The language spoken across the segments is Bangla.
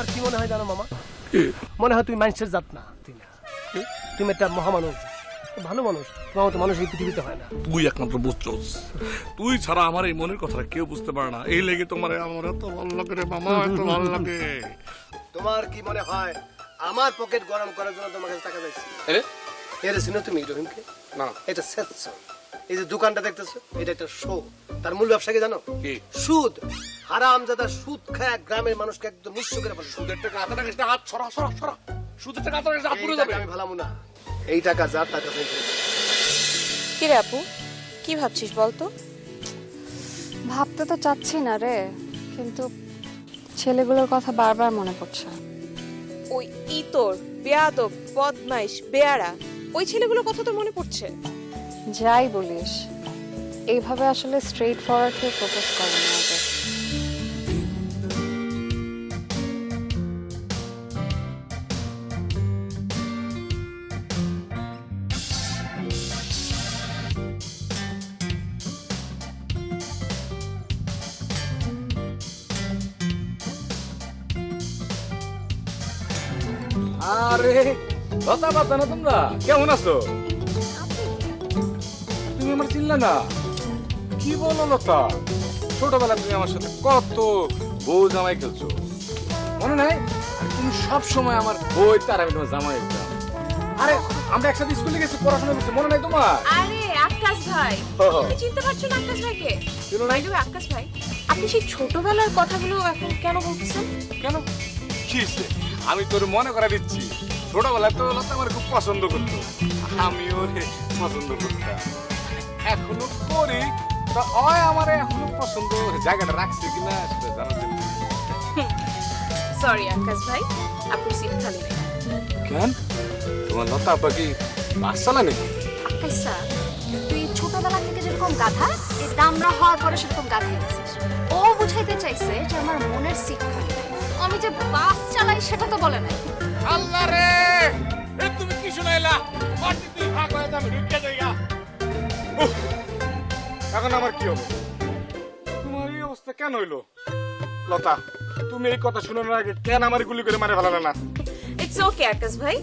আমার কি মনে হয় জানো মামা? মনে হয় তুই মানুষের জাত না তুমি একটা মহামানুষ ভালো মানুষ তোমার মতো মানুষ এই পৃথিবীতে হয় না। তুই একমাত্র বুঝছস। তুই ছাড়া আমার এই মনের কথা কেউ বুঝতে পারে না। এই লেগে তোমার আমার এত ভালো লাগে রে মামা এত ভালো লাগে। তোমার কি মনে হয় আমার পকেট গরম করার জন্য তোমার কাছে টাকা চাইছি? এর চিনো তুমি রহিমকে। না। এটা স্বেচ্ছ এই যে দোকানটা দেখতেছো এটা একটা শো। তার মূল ব্যবসা কি জানো? কি? সুদ। হারাম যাদা সুদ খায় গ্রামের মানুষকে একদম নিঃস্ব করে ফেলে সুদের টাকা হাতে রাখিস না, হাত সরা সরা সরা সুদের টাকা হাতে রাখিস না, হাত এই যাবে। আমি ভালামু না এই টাকা যার টাকা। দাও। কি রে আপু? কি ভাবছিস বলতো? ভাবতে তো চাচ্ছি না রে কিন্তু ছেলেগুলোর কথা বারবার মনে পড়ছে। ওই ইতর বেয়াদব বদমাইশ বেয়ারা ওই ছেলেগুলোর কথা তো মনে পড়ছে। যাই বলিস এইভাবে আসলে স্ট্রেট ফরওয়ার্ড হয়ে প্রপোজ করে না আরে লতা পাতা না তোমরা? কেমন আছো? তুমি আমার চিনলে না? কি বলো লতা? ছোটবেলা তুমি আমার সাথে কত বউ জামাই খেলছো। মনে নাই? তুমি সব সময় আমার বই তার আমি তোমার জামাই একদম আরে আমরা একসাথে স্কুলে গেছি পড়াশোনা করছি মনে নাই তোমার? আরে আকাশ ভাই। তুমি চিনতে পারছ না আকাশ ভাইকে? চিনো না? ভাই আকাশ ভাই আপনি সেই ছোটবেলার কথাগুলো এখন কেন বলতেছেন? কেন? কি? আমি তোর মনে করা দিচ্ছি ছোটবেলায় তো লতা আমার খুব পছন্দ করতো। আমি ওরে পছন্দ করতাম। এখনও করি তা অয় আমার এখনও পছন্দ জায়গাটা রাখছে কিনা সেটা জানার জন্য। সরি আকাশ ভাই আপনার সিট খালি নেই। কেন? তোমার লতা আপা কি বাচ্চা না নাকি? আকাশ স্যার তুই ছোটবেলা থেকে যেরকম গাধা এই দামরা হওয়ার পরে সেরকম গাধা গেছিস। ও বুঝাইতে চাইছে যে আমার মনের সিট আমি যে বাস চালাই সেটা তো বলে নাই। আল্লাহ রে! এ তুমি কি শুনাইলা? মাটি তুই ভাগ হয়ে যাবে ঢুকে যাইগা এখন আমার কি হবে? তোমার এই অবস্থা কেন হইল? লতা তুমি এই কথা শোনানোর আগে কেন আমার গুলি করে মারে ফেলালে না? ইটস ওকে আকাশ ভাই।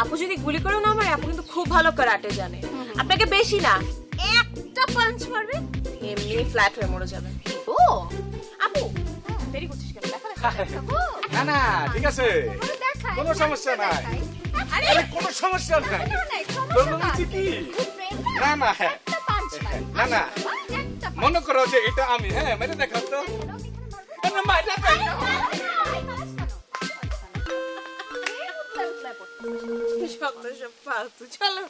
আপু যদি গুলি করে না মারে আপু কিন্তু খুব ভালো কারাটে জানে। আপনাকে বেশি না। একটা পাঞ্চ মারবে? এমনি ফ্ল্যাট হয়ে মরে যাবে। ও! আপু দেরি করছিস কেন? না না ঠিক আছে কোনো সমস্যা নাই আরে কোনো সমস্যা নাই তোর মনে হচ্ছে কি না না না না মনে করো যে এটা আমি হ্যাঁ মেরে দেখাও তো না, মাইরা দেখ। শক্ত সব ফালতু চলো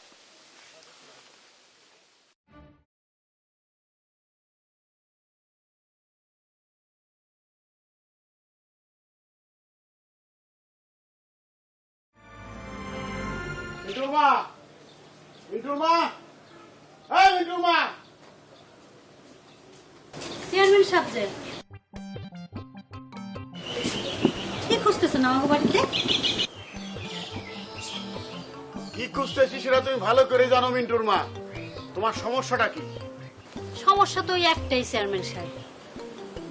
মিঠুর মা মিঠুর মা এই মিঠুর মা চেয়ারম্যান সাহেব কি খুঁজতেছেন আমাকে বাড়িতে? কি খুঁজতেছি সেটা তুমি ভালো করে জানো মিন্টুর মা। তোমার সমস্যাটা কি? সমস্যা তো ওই একটাই চেয়ারম্যান সাহেব।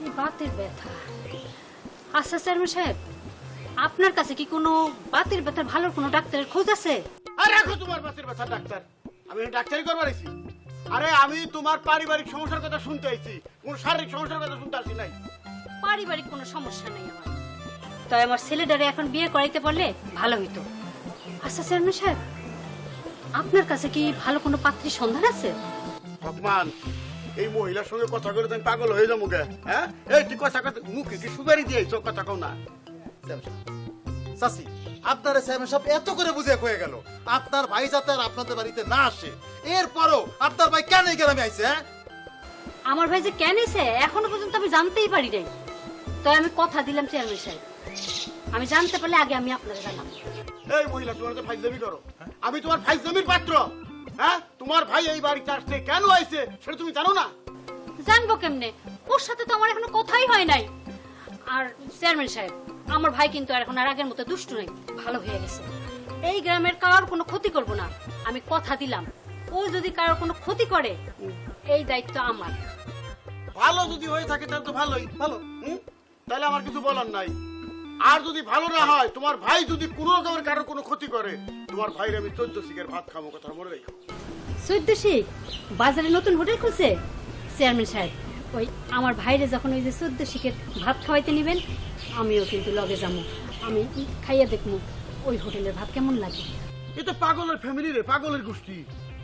এই বাতের ব্যথা। আচ্ছা চেয়ারম্যান সাহেব আপনার কাছে কি কোনো বাতের ব্যথার ভালো কোনো ডাক্তারের খোঁজ আছে? আর রাখো তোমার বাচ্চার ব্যথা ডাক্তার। আমি ডাক্তারি করবার আইছি। আরে আমি তোমার পারিবারিক সমস্যার কথা শুনতে আইছি। কোন শারীরিক সমস্যার কথা শুনতে আসি নাই। পারিবারিক কোনো সমস্যা নেই আমার। তাই আমার ছেলেটারে এখন বিয়ে করাইতে পারলে ভালো হইতো। আচ্ছা চেয়ারম্যান সাহেব আপনার কাছে কি ভালো কোনো পাত্রীর সন্ধান আছে? রহমান এই মহিলার সঙ্গে কথা বলে তুমি পাগল হয়ে যাব গে হ্যাঁ? এই তুই কথা কথা মুখে কি সুপারি দিয়েছ কথা কও না। চাচি আপনার চেয়ারম্যান সাহেব এত করে বুঝে হয়ে গেল। আপনার ভাই যাতে আর আপনাদের বাড়িতে না আসে এরপরও আপনার ভাই কেন এই গ্রামে আইছে হ্যাঁ? আমার ভাই যে কেন এসে এখনও পর্যন্ত আমি জানতেই পারি নাই। তাই আমি কথা দিলাম চেয়ারম্যান সাহেব। আমি জানতে পারলে আগে আমি আপনাকে জানাব। এই মহিলা তোমার তো ফাইজলামি করো। আমি তোমার ফাইজলামির পাত্র হ্যাঁ? তোমার ভাই এই বাড়িতে আসছে কেন আইছে সেটা তুমি জানো না? জানব কেমনে? ওর সাথে তো আমার এখনও কথাই হয় নাই। আর চেয়ারম্যান সাহেব আমার ভাই কিন্তু আর এখন আর আগের মতো দুষ্টু নেই। ভালো হয়ে গেছে। এই গ্রামের কারোর কোনো ক্ষতি করব না। আমি কথা দিলাম। ও যদি কারোর কোনো ক্ষতি করে এই দায়িত্ব আমার। ভালো যদি হয়ে থাকে তাহলে তো ভালোই। ভালো? হুম? তাহলে আমার কিছু বলার নাই। আর যদি ভালো না হয় তোমার ভাই যদি কোনো রকমের কারোর কোনো ক্ষতি করে তোমার ভাইয়ের আমি চোদ্দ শিখের ভাত খাব কথা মনে রেখো। চোদ্দশি বাজারে নতুন হোটেল খুলছে? চেয়ারম্যান সাহেব। ওই আমার ভাইরে যখন ওই যে চোদ্দ শিখের ভাত খাওয়াইতে নেবেন আমিও কিন্তু লগে যাব আমি খাইয়া দেখব ওই হোটেলের ভাত কেমন লাগে। এ তো পাগলের ফ্যামিলি রে পাগলের গোষ্ঠী।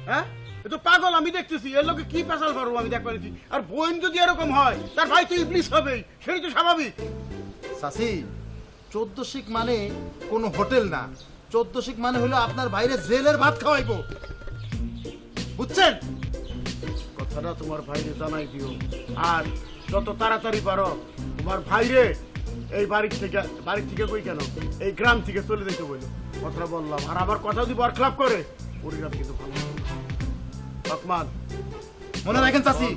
হ্যাঁ? এ তো পাগল আমি দেখতেছি। এর লোকে কি পেশাল পারব আমি দেখ পারিছি আর বোন যদি এরকম হয় তার ভাই তো ইবলিশ হবেই সেটাই তো স্বাভাবিক। চাষি চোদ্দ শিখ মানে কোনো হোটেল না। চোদ্দ শিখ মানে হলো আপনার বাইরে জেলের ভাত খাওয়াইবো। বুঝছেন? কথাটা তোমার ভাইরে জানাই দিও। আর যত তাড়াতাড়ি পারো, তোমার ভাইরে এই বাড়ি থেকে বাড়ি থেকে কই কেন? এই গ্রাম থেকে চলে যেতে বলল কথাটা বললাম। আর আবার কথা যদি বরখলাপ করে পরিণাম কিন্তু ভালো হবে। মনে রাখেন চাষি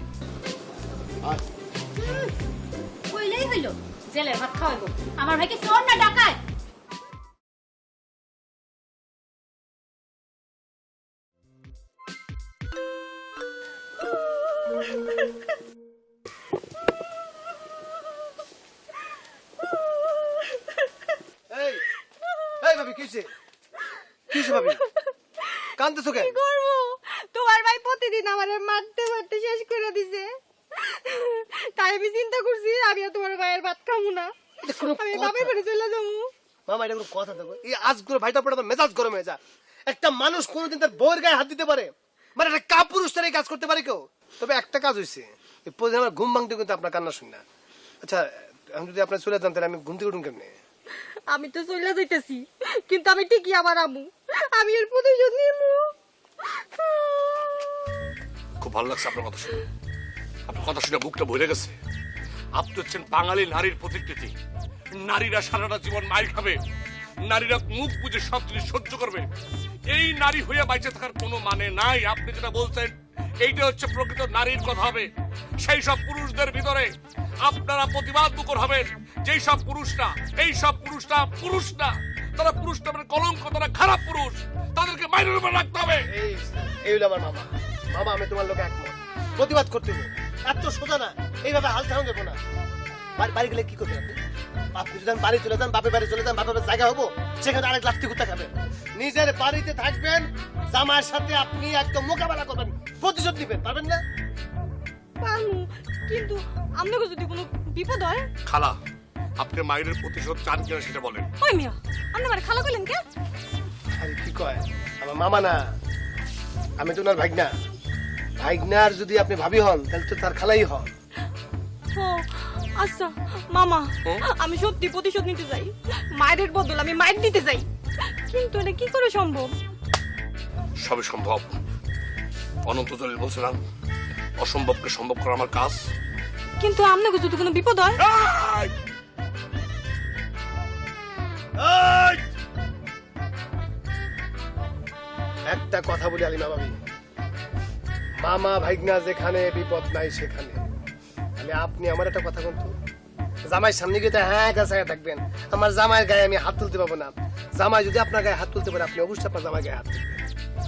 কইলেই হইল, জেলের ভাত খাওয়াইবো। আমার ভাইকে চোর না ডাকায়? তাই আমি চিন্তা করছি আমি আর তোমার ভাইয়ের ভাত খাব না। আমি বাপের বাড়ি চলে যাব মামা এটা কোনো কথা দেখো। এই আজগুলো ভাইটা পড়ে মেজাজ গরম হয়ে যায়। একটা মানুষ কোনোদিন তার বউয়ের গায়ে হাত দিতে পারে মানে একটা কাপুরুষ তার এই কাজ করতে পারে কেউ। তবে একটা কাজ হয়েছে এই প্রতিদিন আমার ঘুম ভাঙতে কিন্তু আপনার কান্না শুনি না। আচ্ছা আমি যদি আপনার চলে যেতাম তাহলে আমি ঘুম থেকে উঠুন কেমনে? আমি তো চলে যাইতেছি কিন্তু আমি ঠিকই আবার আমু আমি এর প্রতিশোধ নিবো খুব ভালো লাগছে আপনার কথা শুনে। আপনার কথা শুনে বুকটা ভরে গেছে। আপনি হচ্ছেন বাঙালি নারীর প্রতিকৃতি। নারীরা সারাটা জীবন মাইর খাবে। নারীরা মুখ বুঝে সব জিনিস সহ্য করবে। এই নারী হয়ে বাইচে থাকার কোনো মানে নাই। আপনি যেটা বলছেন, এইটা হচ্ছে প্রকৃত নারীর কথা হবে। সেই সব পুরুষদের ভিতরে আপনারা প্রতিবাদ মুখর হবেন। যেই সব পুরুষরা, এই সব পুরুষরা পুরুষ না, তারা পুরুষ নামের কলঙ্ক, তারা খারাপ পুরুষ। তাদেরকে মাইনের উপর রাখতে হবে। এই হলো আমার মামা। মামা, আমি তোমার লোকে একমত। প্রতিবাদ করতে হবে। এত সোজা না এইভাবে হাল ছাড়ানো দেবো না। বাড়ি- বাড়ি গেলে কি করবেন আপনি? আপনি যদি বাড়ি চলে যান বাপের বাড়ি চলে যান বাপের বাড়ি জায়গা হব সেখানে আরেক লাফতি কুত্তা খাবেন। নিজের বাড়িতে থাকবেন জামার সাথে আপনি একদম মোকাবেলা করবেন প্রতিশোধ দিবেন পারবেন না? কিন্তু আপনাকে যদি কোনো বিপদ হয়? খালা আপনার মায়ের প্রতিশোধ চান কিনা সেটা বলেন। ওই মিয়া আপনি আমার খালা কইলেন কে? আরে কি কয়? আমার মামা না আমি তো ওনার ভাগনা। ভাগনার যদি আপনি ভাবি হন তাহলে তো তার খালাই হন। ও আচ্ছা মামা আমি সত্যি প্রতিশোধ নিতে চাই। মায়ের বদল আমি মায়ের দিতে চাই। কিন্তু এটা কি করে সম্ভব? সবই সম্ভব। অনন্ত জলিল বলছিলাম অসম্ভবকে সম্ভব করা আমার কাজ। কিন্তু আপনাকে যদি কোনো বিপদ হয়! একটা কথা বলি আলিমা ভাবি মামা ভাইগনা যেখানে বিপদ নাই সেখানে। তাহলে আপনি আমার একটা কথা বলতো? জামাই সামনে গিয়ে হ্যাঁ কাছে থাকবেন। আমার জামাইয়ের গায়ে আমি হাত তুলতে পারব না। জামাই যদি আপনার গায়ে হাত তুলতে পারে আপনি অবশ্যই আপনার জামাই গায়ে হাত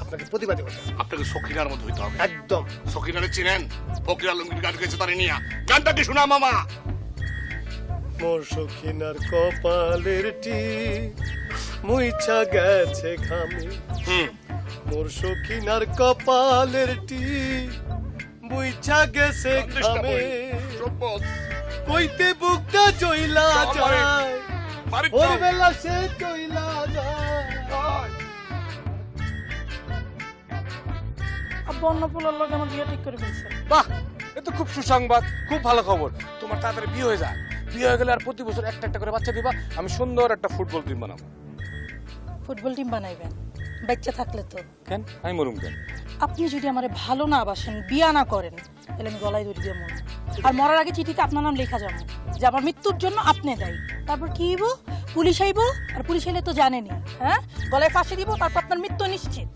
আপনাকে প্রতিবাদী করতে আপনাকে সখিনার মতো হইতে হবে। একদম। সখিনারে চিনেন? ফকির আলমগীর গান গেছে তারে নিয়া? গানটা কি শোনা মামা? মোর সখিনার কপালের টি মুইছা গেছে ঘামে। হুম। মোর সখিনার কপালের টি মুইছা গেছে সম্পদ। কইতে বুকটা জইলা যায়। ওর বেলা সে জইলা যায়। এই! বন্যপুলার লোক আমার বিয়ে ঠিক করে ফেলছে। বাহ এ তো খুব সুসংবাদ খুব ভালো খবর। তোমার তাড়াতাড়ি বিয়ে হয়ে যায়। বিয়ে হয়ে গেলে আর প্রতি বছর একটা একটা করে বাচ্চা দিবা। আমি সুন্দর একটা ফুটবল টিম বানাবো। ফুটবল টিম বানাইবেন। বাচ্চা থাকলে তো। কেন? আমি মরুম কেন? আপনি যদি আমার ভালো না বাসেন বিয়া না করেন তাহলে আমি গলায় দড়ি দিয়ে মরব। আর মরার আগে চিঠিতে আপনার নাম লেখা যাব যে আমার মৃত্যুর জন্য আপনি দায়ী। তারপর কি হইব? পুলিশ আইব? আর পুলিশ আইলে তো জানেনি হ্যাঁ? গলায় ফাঁসি দিব তারপর আপনার মৃত্যু নিশ্চিত।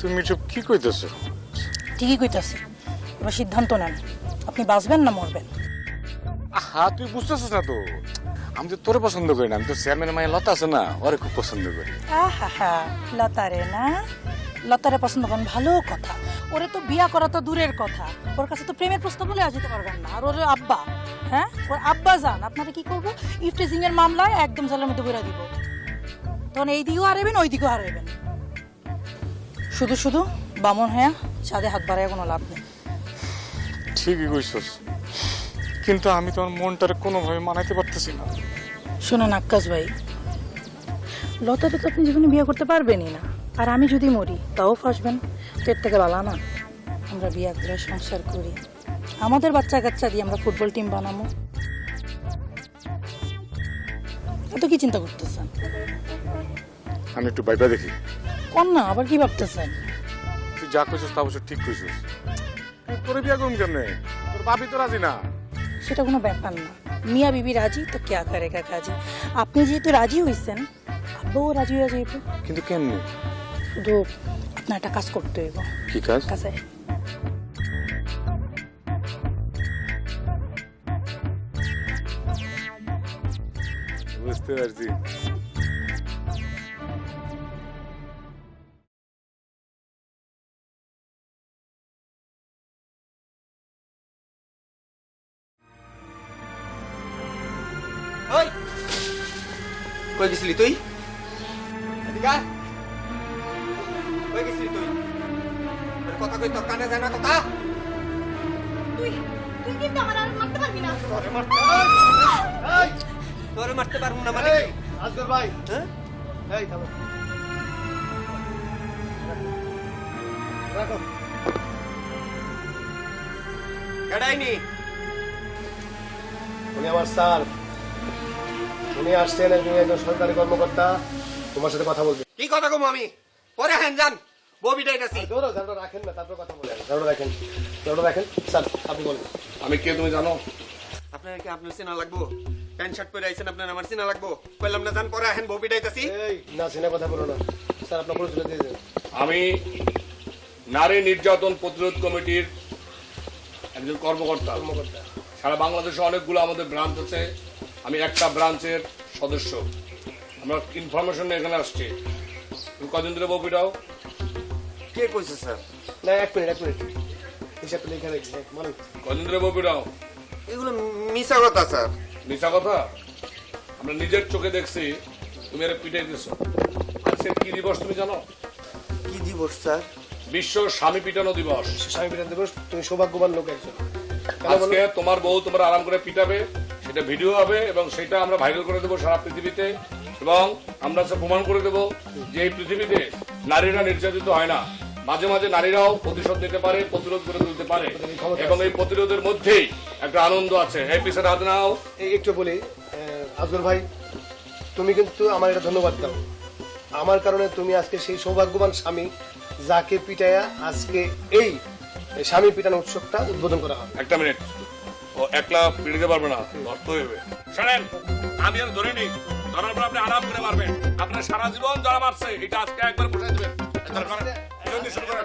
তুমি সব কি কইতেছো? ঠিকই কইতাছি এবার সিদ্ধান্ত নেন। আপনি বাঁচবেন না মরবেন? আহা তুই বুঝতেছিস না তো। আমি তো তোরে পছন্দ করি না আমি তো চেয়ারম্যানের মায়ের লতা আছে না ওরে খুব পছন্দ করি। আহা লতারে না। লতারে পছন্দ করেন ভালো কথা। ওরে তো বিয়া করা তো দূরের কথা। ওর কাছে তো প্রেমের প্রস্তাব বলে আসতে পারবেন না। আর ওর আব্বা হ্যাঁ? ওর আব্বা যান আপনারা কি করব? ইফটেজিং এর মামলায় একদম জলের মধ্যে বেরা দিব। তখন এই দিকেও হারাবেন ওই দিকেও হারাবেন শুধু শুধু বামন হ্যাঁ ছাদে হাত বাড়ায় কোনো লাভ নেই। ঠিকই কইছস। কিন্তু আমি তো আমার মনটারে কোনোভাবে মানাইতে পারতেছি না। শোনেন আক্কাস ভাই লতাকে তো আপনি জীবনে বিয়ে করতে পারবেনই না। আর আমি যদি মরি তাও ফাঁসবেন। পেট থেকে বালা না। আমরা বিয়ে করে সংসার করি। আমাদের বাচ্চা কাচ্চা দিয়ে আমরা ফুটবল টিম বানাবো। এত কি চিন্তা করতেছেন? আমি একটু বাইবা দেখি। কোন না আবার কি ভাবতেছেন? তুই যা কইছিস তা অবশ্য ঠিক কইছিস। তোরে বিয়া করুন কেমনে? তোর বাপি তো রাজি না। সেটা কোনো ব্যাপার না। মিয়া বিবি রাজি তো কেয়া করে কাজে আপনি যেহেতু রাজি হইছেন আব্বাও রাজি হয়ে যাইব। কিন্তু কেন শুধু আপনার একটা কাজ করতে হইব। কি কাজ? কাজে। বুঝতে পারছি। কই গেছিলি তুই। কই গেছিলি তুই তোর কথা কই তোর কানে যায় না কথা তুই তুই কিন্তু আমার আর মারতে পারবি না তোরে মারতে এই তোরে মারতে পারব না মানে কি আজগর ভাই হ্যাঁ এই থামো রাখো এড়াইনি উনি আমার স্যার উনি আসছেন একজন একজন সরকারি কর্মকর্তা। তোমার সাথে কথা বলবে কি কথা কম আমি? পরে হেন যান। ববি ডাইতাছি ধরো ধরো রাখেন না তারপর কথা বলেন ধরো রাখেন ধরো রাখেন। স্যার আপনি বলুন। আমি কে তুমি জানো? আপনার কি আপনার সিনা লাগবো? প্যান্ট শার্ট পরে আইছেন আপনার আমার সিনা লাগবো। কইলাম না যান পরে হেন ববি ডাইতাছি এই না সিনে কথা বলো না। স্যার আপনার পরিচয় দিয়ে দেন। আমি নারী নির্যাতন প্রতিরোধ কমিটির একজন কর্মকর্তা। কর্মকর্তা। সারা বাংলাদেশে অনেকগুলো আমাদের ব্রাঞ্চ আছে। আমি একটা ব্রাঞ্চের সদস্য। আমরা ইনফরমেশন নিয়ে এখানে আসছি। তুমি কদিন ধরে বউপিটাও কে কইছে স্যার? না এক মিনিট এক মিনিট। লিখে রাখছি হ্যাঁ, বলেন কদিন ধরে বউপিটাও এগুলো মিছা কথা স্যার। মিশা কথা? আমরা নিজের চোখে দেখছি তুমি এর পিটাই দিছো আজকে কি দিবস তুমি জানো? কি দিবস স্যার? বিশ্ব স্বামী পিটানো দিবস। স্বামী বিধান দিবস তুমি সৌভাগ্যবান লোক একজন। আজকে তোমার বউ তোমার আরাম করে পিটাবে সেটা ভিডিও হবে এবং সেটা আমরা ভাইরাল করে দেবো সারা পৃথিবীতে এবং আমরা সে প্রমাণ করে দেবো যে এই পৃথিবীতে নারীরা নির্যাতিত হয় না। মাঝে মাঝে নারীরাও প্রতিশোধ নিতে পারে প্রতিরোধ করে তুলতে পারে। এবং এই প্রতিরোধের মধ্যেই একটা আনন্দ আছে। এই পিছনে হাত নাও এই একটু বলি আজগর ভাই তুমি কিন্তু আমার এটা ধন্যবাদ দাও। আমার কারণে তুমি আজকে সেই সৌভাগ্যবান স্বামী যাকে পিটায়া আজকে এই স্বামী পিটানো উৎসবটা উদ্বোধন করা হবে। একটা মিনিট। ও একলা পিড়িতে পারবে না ধরতে হইবে শোনেন আমি আর ধরে নিই ধরার পর আপনি আরাম করে মারবেন আপনার সারা জীবন যারা মারছে এটা আজকে একবার বসে দেবেন। জলদি শুরু করেন।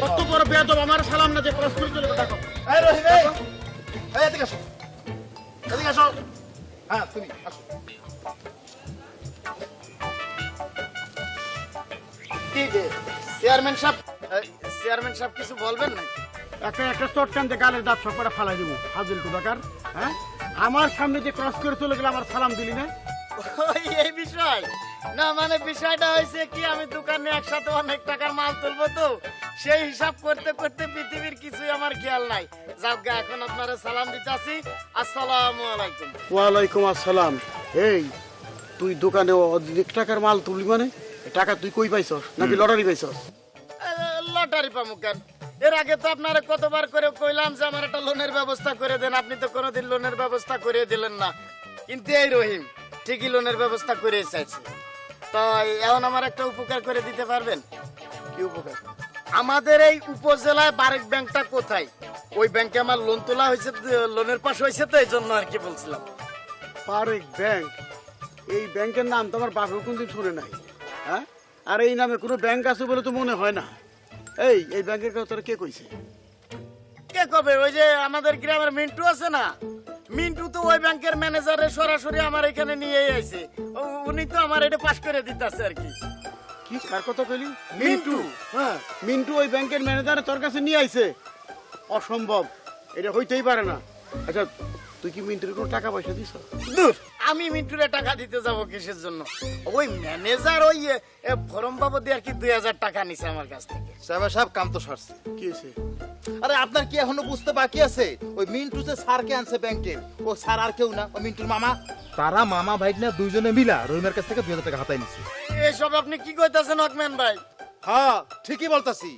কত বড় বেয়াদব, আমার সালাম না যে ক্রস করে চলে হ্যাঁ তুমি চেয়ারম্যান সাহেব চেয়ারম্যান সাহেব কিছু বলবেন না একটা একটা চটকান দিয়ে গালের দাঁত সব করে ফালাই দিব। হাজির কুদাকার হ্যাঁ? আমার সামনে যে ক্রস করে চলে গেলে আমার সালাম দিলি না? ওই এই বিষয়। না মানে বিষয়টা হয়েছে কি আমি দোকানে একসাথে অনেক টাকার মাল তুলবো তো। সেই হিসাব করতে করতে পৃথিবীর কিছুই আমার খেয়াল নাই। যাক এখন আপনারা সালাম দিতেছি আসসালামু আলাইকুম। ওয়ালাইকুম আসসালাম। এই তুই দোকানে অধিক টাকার মাল তুললি মানে? টাকা তুই কই পাইছস? নাকি লটারি পাইছস? লটারি পামু কেন? এর আগে তো আপনারা কতবার করে কইলাম যে আমার একটা লোনের ব্যবস্থা করে দেন, আপনি তো কোনোদিন লোনের ব্যবস্থা করে দিলেন না। কিন্তু এই রহিম, ঠিকই লোনের ব্যবস্থা করে চাইছে। তো এখন আমার একটা উপকার করে দিতে পারবেন? কি উপকার? আমাদের এই উপজেলায় বারেক ব্যাংকটা কোথায়? ওই ব্যাংকে আমার লোন তোলা হয়েছে লোনের পাশ হয়েছে তো এই জন্য আর কি বলছিলাম। পারেক ব্যাংক? এই ব্যাংকের নাম তো আমার বাপেও কোনদিন শুনে নাই হ্যাঁ? আর এই নামে কোনো ব্যাংক আছে বলে তো মনে হয় না। এই এই ব্যাংকের কথা তোরা কে কইছে? কে কবে? ওই যে আমাদের গ্রামের মিন্টু আছে না? মিন্টু তো ওই ব্যাংকের ম্যানেজারে সরাসরি আমার এখানে নিয়ে আইছে। উনি তো আমার এটা পাশ করে দিতেছে আর কি। কি কার কথা কইলি? মিন্টু। হ্যাঁ মিন্টু ওই ব্যাংকের ম্যানেজারে তোর কাছে নিয়ে আইছে। অসম্ভব এটা হইতেই পারে না। আচ্ছা তুই কি মিন্টুর কোনো টাকা পয়সা দিছ? দূর। আমি মিন্টুরে টাকা দিতে যাব কিসের জন্য? ওই ম্যানেজার ওই এ, ফরম বাবদ আর কি দুই হাজার টাকা নিছে আমার কাছ থেকে। চেয়ারম্যান সাহেব কাম তো সারছে। কি আরে আপনার কি এখনও বুঝতে বাকি আছে? ওই মিন্টু যে স্যারকে আনছে ব্যাংকে ও স্যার আর কেউ না ওই মিন্টুর মামা। তারা মামা ভাই না দুইজনে মিলা রহিমের কাছ থেকে দুই হাজার টাকা হাতাই নিচ্ছে এসব আপনি কি কইতাছেন হকম্যান ভাই? হ্যাঁ ঠিকই বলতাছি।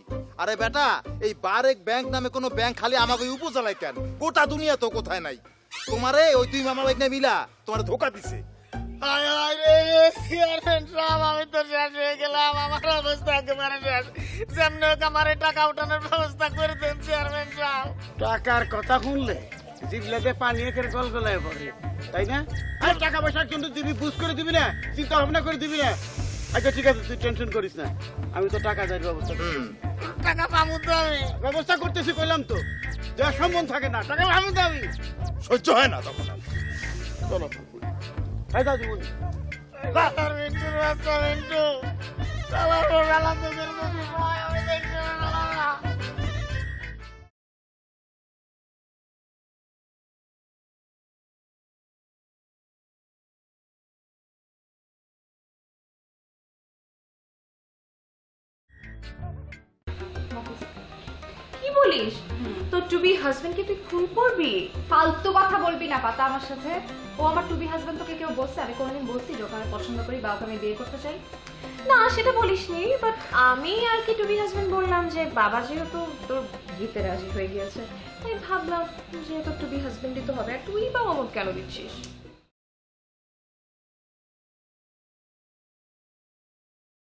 আরে বেটা এই বারেক ব্যাংক নামে কোনো ব্যাংক খালি আমাকে উপজেলায় কেন? গোটা দুনিয়া তো কোথায় নাই? তোমারে ওই তুই মামা ভাই না মিলা তোমার ধোকা দিছে। হায় হায় রে চেয়ারম্যান সাহেব আমি তো শেষ হয়ে গেলাম আমার অবস্থা একেবারে শেষ। যেমনি হোক আমার এই টাকা উঠানোর ব্যবস্থা করে দেন চেয়ারম্যান সাহেব। টাকার কথা শুনলে জিবলাতে পানি একের গল গলায় পড়ে তাই না? আর টাকা পয়সা কিন্তু দিবি বুঝ করে দিবি না চিন্তা ভাবনা করে দিবি না। আচ্ছা ঠিক আছে তুই টেনশন করিস না আমি তো টাকা দেওয়ার ব্যবস্থা টাকা পাবো তো আমি। ব্যবস্থা করতেছি কইলাম তো। দেওয়ার সম্বন্ধ থাকে না টাকা আমি আমি সহ্য হয় না তখন। চলো হাই দাদু বলি বাবার মিন্টু তো না বলিস তোর টু বি হাজবেন্ডকে তুই খুন করবি? ফালতু কথা বলবি না পাতা আমার সাথে। ও আমার টুবি হাজবেন্ড তোকে কেউ বলছে? আমি কোনোদিন বলছি যে ওকে আমি পছন্দ করি বা ওকে আমি বিয়ে করতে চাই? না সেটা বলিসনি বাট আমি আর কি টু বি হাজবেন্ড বললাম যে বাবা যেহেতু তোর বিয়েতে রাজি হয়ে গিয়েছে তাই ভাবলাম যে তোর টু বি হাজবেন্ডই তো হবে। আর তুই বা অমত কেন দিচ্ছিস?